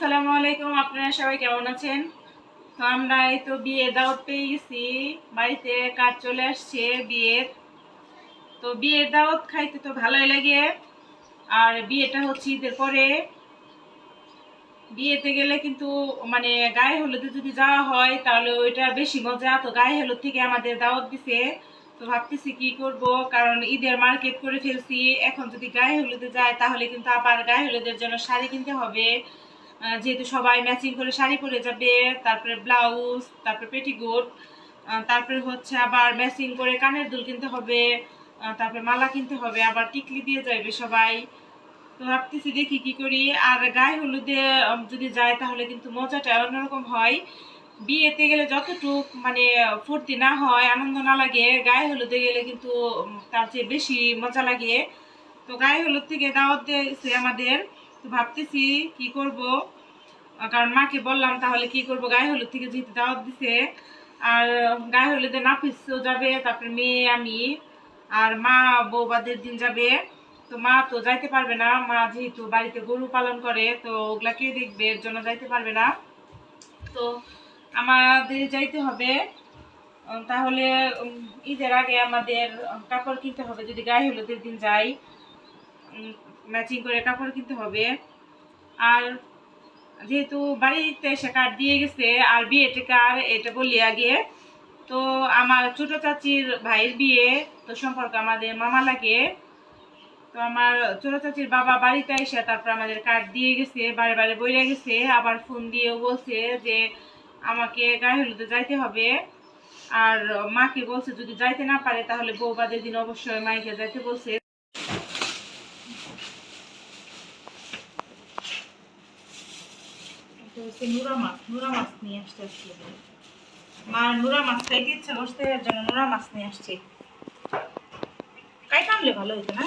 আসসালামু আলাইকুম, আপনারা সবাই কেমন আছেন? তো আমরা এই তো বিয়ে দাওয়াত বাড়িতে কাজ চলে আসছে বিয়ের। তো বিয়ের দাওয়াত খাইতে তো ভালোই লাগে, আর বিয়েটা হচ্ছে ঈদের পরে। বিয়েতে গেলে কিন্তু মানে গায়ে হলুদে যদি যাওয়া হয়, তাহলে ওইটা বেশি মজা। তো গায়ে হলুদ থেকে আমাদের দাওয়াত দিছে। তো ভাবতেছি কি করব, কারণ ঈদের মার্কেট করে ফেলছি। এখন যদি গায়ে হলুদে যায়, তাহলে কিন্তু আবার গায়ে হলুদের জন্য শাড়ি কিনতে হবে। যেহেতু সবাই ম্যাচিং করে শাড়ি পরে যাবে, তারপরে ব্লাউজ তারপরে পেটিকোট তারপরে হচ্ছে আবার ম্যাচিং করে কানের দুল কিনতে হবে তারপরে মালা কিনতে হবে, আবার টিকলি দিয়ে যাবে সবাই। তো ভাবতেছি দেখি কি করি। আর গায়ে হলুদে যদি যায় তাহলে কিন্তু মজাটা অন্যরকম হয়। বিয়েতে গেলে যতটুক মানে ফুর্তি না হয়, আনন্দ না লাগে, গায়ে হলুদে গেলে কিন্তু তার চেয়ে বেশি মজা লাগে। তো গায়ে হলুদ থেকে দাওয়াত দিয়েছে আমাদের। তো ভাবতেছি কি করব? কারণ মাকে বললাম, তাহলে কি করব? গায়ে হলুদ থেকে যেহেতু দাওয়াত দিছে, আর গায়ে হলুদে নাফিসও যাবে, তারপরে মেয়ে, আমি, আর মা, বৌবাদের দিন যাবে। তো মা তো যাইতে পারবে না, মা যেহেতু বাড়িতে গরু পালন করে, তো ওগুলা কে দেখবে? এর জন্য যাইতে পারবে না। তো আমাদের যাইতে হবে। তাহলে ঈদের আগে আমাদের কাপড় কিনতে হবে, যদি গায়ে হলুদের দিন যাই। ম্যাচিং করে কাপড় কিনতে হবে। আর যেহেতু বাড়িতে এসে কার্ড দিয়ে গেছে, আর বিয়েতে কার এটা বলি আগে, তো আমার ছোট চাচির ভাইয়ের বিয়ে, তো সম্পর্কে আমাদের মামা লাগে। তো আমার ছোট চাচির বাবা বাড়িতে এসে তারপর আমাদের কার্ড দিয়ে গেছে, বারে বারে বইলে গেছে, আবার ফোন দিয়েও বলছে যে আমাকে গায়ে হলুদে যাইতে হবে। আর মাকে বলছে, যদি যাইতে না পারে তাহলে বৌবাদের দিন অবশ্যই মাইকে যাইতে বলছে। হচ্ছে নুরা মাছ নুরা মাছ নিয়ে আসতে নুরা মাছ খাইতে ইচ্ছে জন্য নুরা মাছ নিয়ে ভালো হতো না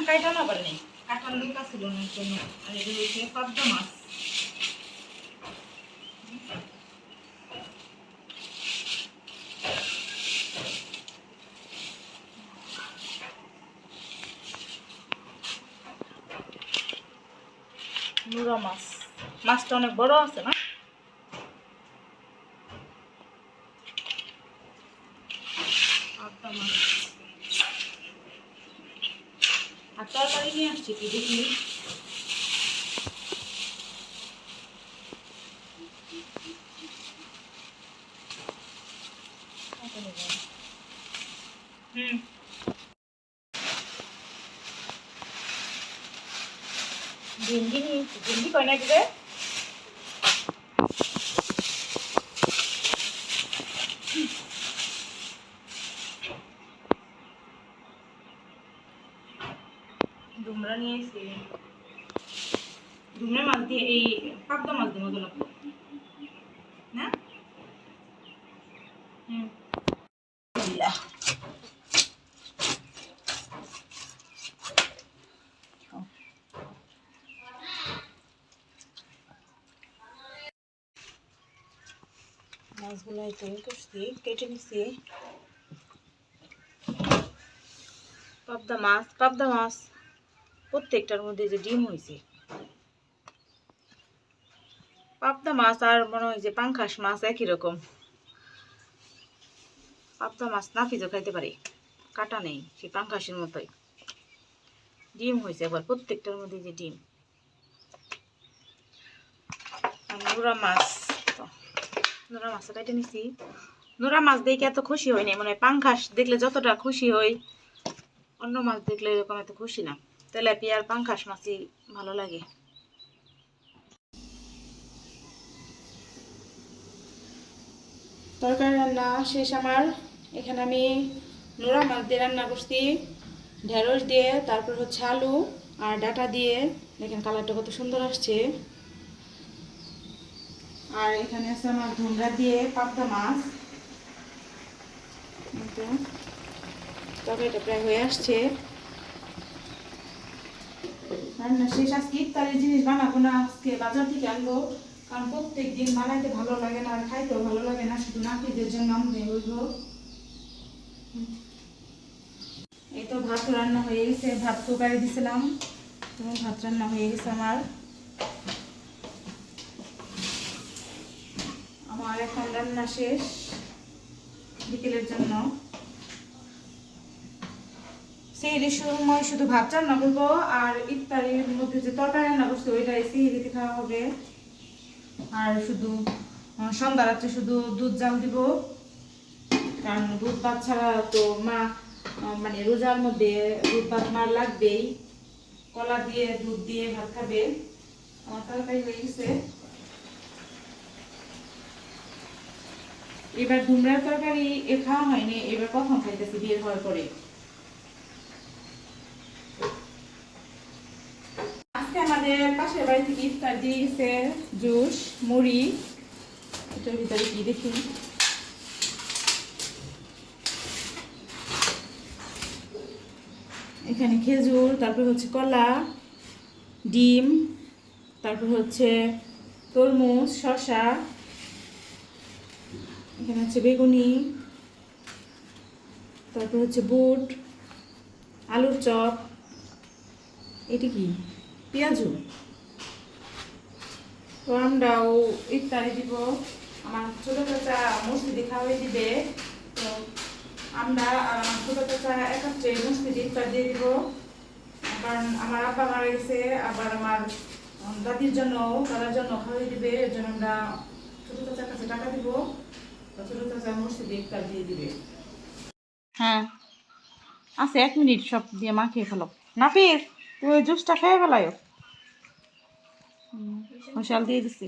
ছিল না জন্য। আর এটা হচ্ছে মাছ নুরা মাছ। মাছটা অনেক বড় আছে না পাবদা মাছ আর তরকারি নিয়ে আসছি কি ভেন্ডি নিয়েছি ভেন্ডি না দিবে ডুমরা নিয়েছি ডুমরা মাছ দিয়ে এই পাবদা মাছ দিয়ে মতো লাগবে না? হুম। মাছগুলো তৈরি করছি কেটে নিছি। পাবদা মাছ পাবদা মাছ। প্রত্যেকটার মধ্যে যে ডিম হয়েছে পাবদা মাছ আর মনে হয় যে পাঙ্খাস মাছ একই রকম। পাবদা মাছ নাফিজও খাইতে পারে, কাটা নেই, সেই পাঙ্খাসের মতোই। ডিম হয়েছে একবার প্রত্যেকটার মধ্যে যে ডিম। নোরা মাছ নোরা মাছ কাটে নিছি। নোরা মাছ দেখে এত খুশি হয়নি মানে পাঙ্খাস দেখলে যতটা খুশি হই, অন্য মাছ দেখলে এরকম এত খুশি না। তেলাপিয়া আর পাঙ্খাস মাছই ভালো লাগে। তরকারি রান্না শেষ আমার। এখানে আমি নোরা মাছ দিয়ে রান্না করছি। ঢেঁড়স দিয়ে তারপর হচ্ছে আলু আর ডাটা দিয়ে। দেখেন কালারটা কত সুন্দর আসছে। আর এখানে আছে আমার ধুমরা দিয়ে পাবদা মাছ। এই তো, তরকারিটা প্রায় হয়ে আসছে। রান্না শেষ আজকে ইফতারের জিনিস বানাবো না, আজকে বাজার থেকে আনব। কারণ প্রত্যেক দিন বানাইতে ভালো লাগে না, আর খাইতেও ভালো লাগে না, শুধু নাতিদের জন্য আনতে হইব এই তো ভাত রান্না হয়ে গেছে, ভাত কুকারে দিছিলাম। তো ভাত রান্না হয়ে গেছে আমার। আমার এখন রান্না শেষ বিকেলের জন্য। সেহরির সময় শুধু ভাত রান্না করব আর ইফতারির মধ্যে যে তরকারি রান্না করছি, ওইটাই সেহরিতে খাওয়া হবে। আর শুধু সন্ধ্যা রাত্রে শুধু দুধ জাল দিব। কারণ দুধ ভাত ছাড়া তো মা মানে রোজার মধ্যে দুধ ভাত মার লাগবেই। কলা দিয়ে, দুধ দিয়ে ভাত খাবে। আমার তরকারি হয়ে গেছে। এবার ধুমরার তরকারি এ খাওয়া হয়নি, এবার প্রথম খাইতেছি বিয়ে হওয়ার পরে আজকে আমাদের পাশের বাড়ি থেকে ইফতার দিয়ে জুস, মুড়ি। এটার ভিতরে কি দেখি? এখানে খেজুর, তারপর হচ্ছে কলা, ডিম, তারপর হচ্ছে তরমুজ, শসা। এখানে হচ্ছে বেগুনি। তারপর হচ্ছে বুট, আলুর চপ। এটি কি? পেঁয়াজু। তো আমরাও ইফতারি দিব। আমার ছোটো চাচা মসজিদে খাওয়াই দিবে। তো আমরা আর আমার ছোটো চাচা একাত্রে মসজিদে ইফতার দিয়ে দিব। কারণ আমার আব্বা মারা গেছে, আবার আমার দাদির জন্য, দাদার জন্য খাওয়াই দিবে। এর জন্য আমরা ছোটো চাচার কাছে টাকা দিব। ছোটো চাচা মসজিদে ইফতার দিয়ে দিবে। হ্যাঁ। আছে এক মিনিট, সব দিয়ে মাখিয়ে ফেলো। নাফিস, তুমি জুসটা খেয়ে ফেলায় মশাল দিয়ে দিছি